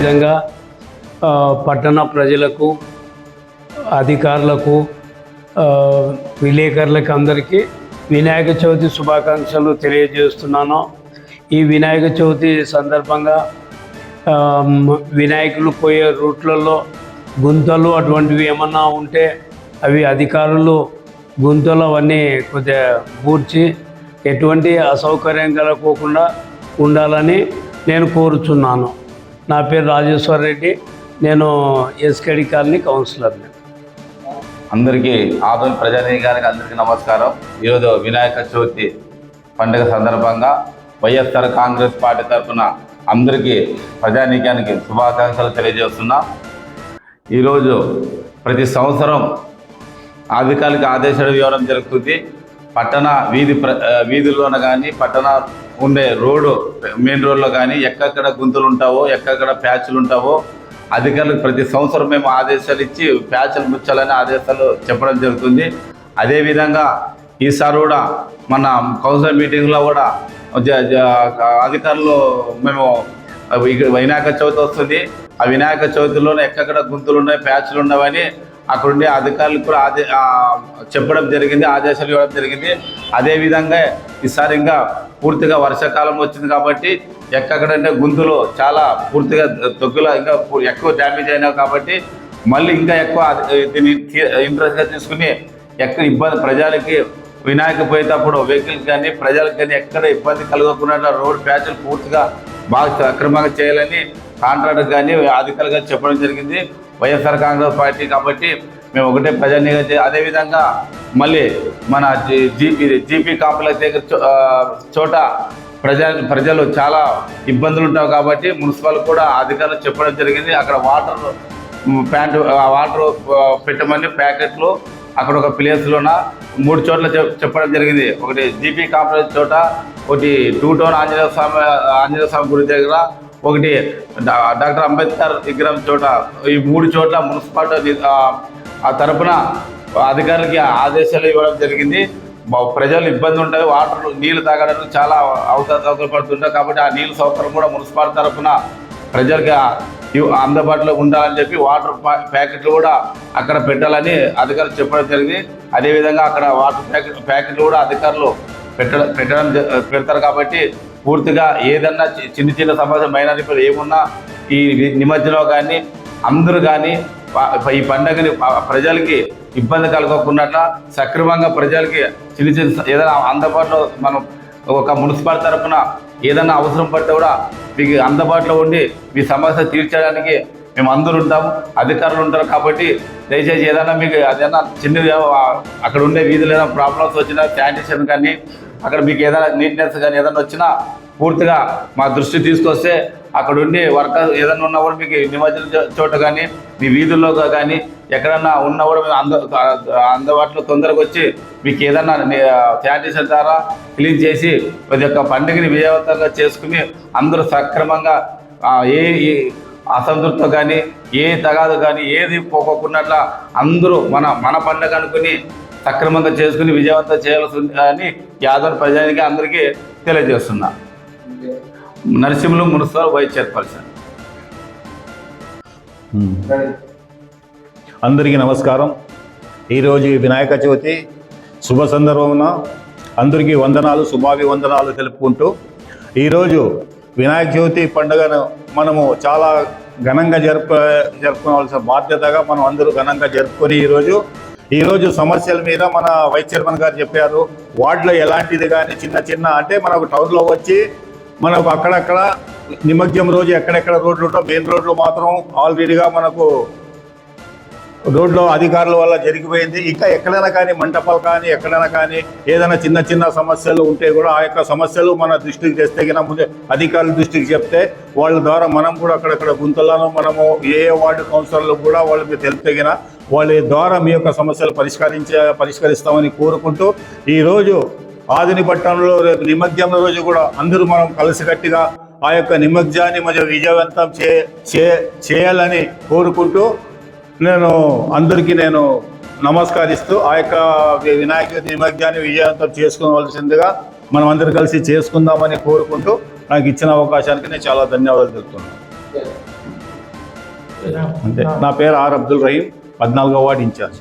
విధంగా పట్టణ ప్రజలకు అధికారులకు విలేకరులకు అందరికీ వినాయక చవితి శుభాకాంక్షలు తెలియజేస్తున్నాను. ఈ వినాయక చవితి సందర్భంగా వినాయకులు పోయే రూట్లలో గుంతలు అటువంటివి ఏమన్నా ఉంటే అవి అధికారులు గుంతలు అవన్నీ కొద్దిగా పూడ్చి ఎటువంటి అసౌకర్యం కలగకుండా ఉండాలని నేను కోరుచున్నాను. నా పేరు రాజేశ్వర్ రెడ్డి. నేను ఎస్కేడి కాలనీ కౌన్సిలర్ని అందరికీ ఆదోని ప్రజానీకానికి అందరికీ నమస్కారం. ఈరోజు వినాయక చవితి పండుగ సందర్భంగా వైఎస్ఆర్ కాంగ్రెస్ పార్టీ తరఫున అందరికీ ప్రజానీకానికి శుభాకాంక్షలు తెలియజేస్తున్నా. ఈరోజు ప్రతి సంవత్సరం అధికారిక ఆదేశాలు ఇవ్వడం జరుగుతుంది. పట్టణ వీధి ప్ర వీధుల్లోన కానీ పట్టణ ఉండే రోడ్డు మెయిన్ రోడ్లో కానీ ఎక్కడెక్కడ గుంతులు ఉంటావో ఎక్కడెక్కడ ప్యాచ్లు ఉంటావో అధికారులకు ప్రతి సంవత్సరం మేము ఆదేశాలు ఇచ్చి ప్యాచ్లు ముచ్చాలని ఆదేశాలు చెప్పడం జరుగుతుంది. అదేవిధంగా ఈసారి కూడా మన కౌన్సిల్ మీటింగ్లో కూడా అధికారులు మేము ఇక్కడ వినాయక చవితి వస్తుంది. ఆ వినాయక చవితిలోనే ఎక్కడెక్కడ గుంతులు ఉన్నాయి ప్యాచ్లు ఉన్నాయని అక్కడ ఉండే అధికారులకు కూడా ఆదే చెప్పడం జరిగింది ఆదేశాలు ఇవ్వడం జరిగింది. అదేవిధంగా ఈసారి ఇంకా పూర్తిగా వర్షాకాలం వచ్చింది కాబట్టి ఎక్కడంటే గుంతులు చాలా పూర్తిగా తొక్కుల ఇంకా ఎక్కువ డ్యామేజ్ అయినావు కాబట్టి మళ్ళీ ఇంకా ఎక్కువ దీన్ని ఇంట్రెస్ట్గా తీసుకుని ఎక్కడ ఇబ్బంది ప్రజలకి వినాయక పోయేటప్పుడు వెహికల్స్ కానీ ప్రజలకు కానీ ఎక్కడ ఇబ్బంది కలగకుండా రోడ్ ప్యాచ్లు పూర్తిగా బాగా సక్రమంగా చేయాలని కాంట్రాక్టర్ కానీ అధికారులు కానీ చెప్పడం జరిగింది. వైఎస్ఆర్ కాంగ్రెస్ పార్టీ కాబట్టి మేము ఒకటే ప్రజానీగా అదేవిధంగా మళ్ళీ మన జీ- జీపీ జీపీ కాంప్లెక్స్ దగ్గర చో- చోట ప్రజా ప్రజలు చాలా ఇబ్బందులు ఉంటాయి కాబట్టి మున్సిపల్ కూడా అధికారులు చెప్పడం జరిగింది. అక్కడ వాటర్ ప్యాంటు ఆ వాటర్ పెట్టమని ప్యాకెట్లు అక్కడ ఒక ప్లేస్లోన మూడు చోట్ల చెప్పడం జరిగింది. ఒకటి జీపీ కాంప్లెక్స్ చోట ఒకటి టూ టౌన్ ఆంజనేయ స్వామి ఆంజనేయ స్వామి గురి దగ్గర ఒకటి డాక్టర్ అంబేద్కర్ విగ్రహం చోట ఈ మూడు చోట్ల మున్సిపాలిటీ ఆ, తరపున అధికారులకి ఆదేశాలు ఇవ్వడం జరిగింది. ప్రజలు ఇబ్బంది ఉంటుంది వాటర్ నీళ్ళు తాగడానికి చాలా అవసరం పడుతుంటాయి కాబట్టి ఆ నీళ్ళ సౌకర్యం కూడా మున్సిపాలిటీ తరపున ప్రజలకి అందుబాటులో ఉండాలని చెప్పి వాటర్ ప్యాకెట్లు కూడా అక్కడ పెట్టాలని అధికారులు చెప్పడం జరిగింది. అదేవిధంగా అక్కడ వాటర్ ప్యాకెట్ ప్యాకెట్లు కూడా అధికారులు పెట్టడం పెట్టడం పెడతారు కాబట్టి పూర్తిగా ఏదన్నా చి- చిన్న చిన్న సమస్య మైనారిటీలు ఏమున్నా ఈ నిమజ్జనం కానీ అందరూ కానీ ఈ పండగని ప్రజలకి ఇబ్బంది కలగకుండా సక్రమంగా ప్రజలకి చిన్న చిన్న ఏదైనా అందుబాటులో మనం ఒక మున్సిపాలిటీ తరఫున ఏదైనా అవసరం పడితే కూడా మీకు అందుబాటులో ఉండి మీ సమస్య తీర్చడానికి మేము అందరూ ఉంటాము అధికారులు ఉంటారు కాబట్టి దయచేసి ఏదైనా మీకు ఏదైనా చిన్నది అక్కడ ఉండే వీధులు ఏదైనా ప్రాబ్లమ్స్ వచ్చినా శానిటేషన్ కానీ అక్కడ మీకు ఏదైనా నీట్నెస్ కానీ ఏదైనా వచ్చినా పూర్తిగా మా దృష్టి తీసుకొస్తే అక్కడ ఉండి వర్కర్ ఏదైనా ఉన్నా కూడా మీకు నిమజ్జన చో- చోట కానీ మీ వీధుల్లో కానీ ఎక్కడన్నా ఉన్నా కూడా మేము అంద అందుబాటులో తొందరగా వచ్చి మీకు ఏదన్నా శానిటేషన్ ద్వారా క్లీన్ చేసి ప్రతి ఒక్క పండుగని విజయవంతంగా చేసుకుని అందరూ సక్రమంగా ఏ ఏ అసంతృప్తి కానీ ఏ తగాదు కానీ ఏది పోకోకున్నట్ల అందరూ మన మన పండుగ అనుకుని సక్రమంగా చేసుకుని విజయవంతం చేయాల్సి ఉంది అని యాదవ్ ప్రజానికి అందరికీ తెలియజేస్తున్నా. Narasimhulu municipal vice chairperson. అందరికీ నమస్కారం. ఈరోజు వినాయక చవితి శుభ సందర్భమున అందరికీ వందనాలు శుభాభివందనాలు తెలుపుకుంటూ ఈరోజు వినాయక చవితి పండుగను మనము చాలా ఘనంగా జరుపు జరుపుకోవాల్సిన బాధ్యతగా మనం అందరూ ఘనంగా జరుపుకొని ఈరోజు ఈరోజు సమస్యల మీద మన వైస్ చైర్మన్ గారు చెప్పారు. వార్డులో ఎలాంటిది కానీ చిన్న చిన్న అంటే మనకు టౌన్లో వచ్చి మనకు అక్కడక్కడ నిమజ్జం రోజు ఎక్కడెక్కడ రోడ్లు ఉంటాం మెయిన్ రోడ్లు మాత్రం ఆల్రెడీగా మనకు రోడ్లో అధికారుల వల్ల జరిగిపోయింది. ఇంకా ఎక్కడైనా కానీ మంటపాలు కానీ ఎక్కడైనా కానీ ఏదైనా చిన్న చిన్న సమస్యలు ఉంటే కూడా ఆ యొక్క సమస్యలు మన దృష్టికి తెస్తే గిన ముందే అధికారుల దృష్టికి చెప్తే వాళ్ళ ద్వారా మనం కూడా అక్కడక్కడ గుంతలను మనము ఏ ఏ వార్డు కౌన్సిలర్లు కూడా వాళ్ళకి తెలిపితే గిన వాళ్ళ ద్వారా మీ యొక్క సమస్యలు పరిష్కరించే పరిష్కరిస్తామని కోరుకుంటూ ఈరోజు ఆదిని పట్టణంలో రేపు నిమజ్జనం రోజు కూడా అందరూ మనం కలిసికట్టుగా ఆ యొక్క నిమజ్జాన్ని మరియు విజయవంతం చే చే- చేయాలని కోరుకుంటూ నేను అందరికీ నేను నమస్కరిస్తూ ఆ యొక్క వినాయక నిమజ్జాన్ని విజయవంతం చేసుకోవాల్సిందిగా మనం అందరు కలిసి చేసుకుందామని కోరుకుంటూ నాకు ఇచ్చిన అవకాశానికి నేను చాలా ధన్యవాదాలు చెప్తున్నాను. అంతే. నా పేరు ఆర్ అబ్దుల్ రహీం పద్నాలుగో వార్డు ఇన్ఛార్జ్.